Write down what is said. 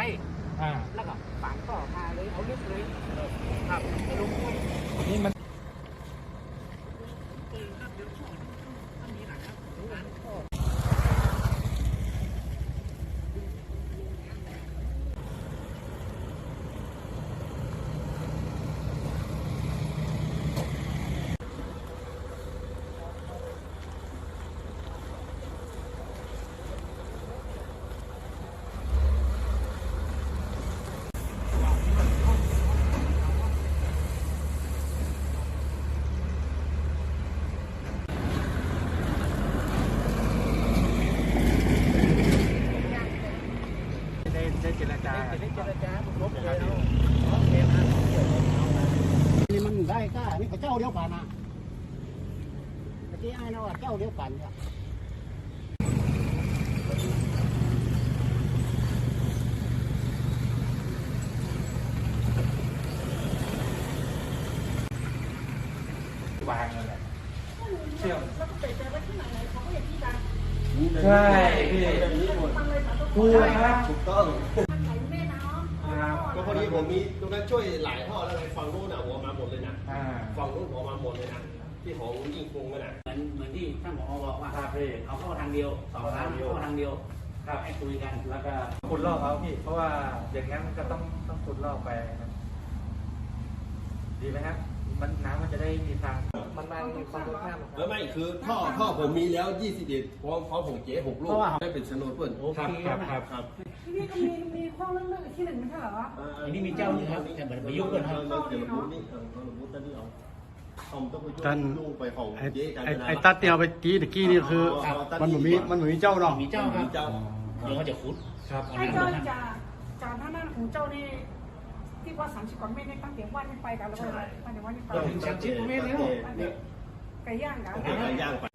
ว้อ่า แล้วก็ฝังต่อมาเลยเอาลึกเลยครับไม่ลงทุนนี่มัน ได้ได้เจรจา จะได้เจรจาลบเลยเอาโอเคมา นี่มันได้ก้านี่ก็เจ้าเดียวกันนะเมื่อกี้ไอ้นะว่าเจ้าเดียวกันเนี่ยวางนั่นแหละเชื่ำก็พอดีผมมีตรงนั้นช่วยหลายท่อแล้วไงฝั่งนู้นอะหัวมาหมดเลยนะอ่าฝั่งนู้นหัวมาหมดเลยนะที่ของยิ่งคงกันนะเหมือนเหมือนที่ท่านผอบอกว่า ครับพี่ เอาเข้าทางเดียวสองครั้งเข้าทางเดียวครับ ให้คุยกันแล้วก็ขุดลอกเขาพี่ เพราะว่าอย่างนั้นมันก็ต้องต้องขุดลอกไปครับ ดีไหมครับ มันน้ำมันจะได้มีทาง มันมาฝั่งตรงข้ามแล้วไม่คือท่อท่อผมมีแล้ว21พร้อมพร้อมผมเจ๊หกลูกได้เป็นชนวนเพื่อนครับครับครับครับ ที่นี่ก็มีมีข้อเรื่องเรื่องที่หนึ่งไม่ใช่เหร อันนี้มีเจ้านึ่ครับแต่เหมือนไปยุ่งกันครับเราเกี่ยวกันี่เออเราพูดกันไปกันไอ้ไอ้ตัดเนี่ยเอาไปกี้ตะกี้นี่คือ มันเหมือนมีมันเหมือนมีเจ้าเนาะมีเจ้าครับเดี๋ยวเขาจะขุดครับไอ้เจ้าจากจากหน้าหน้าของเจ้านี่ที่ว่าสามสิบกว่าเมตรในตั้งแต่วันนี้ไปกันแล้วก็ตั้งแต่วันนี้ไปก็ถึงชั้นเจ็ดเมตรแล้วไก่ย่างกันไก่ย่างไป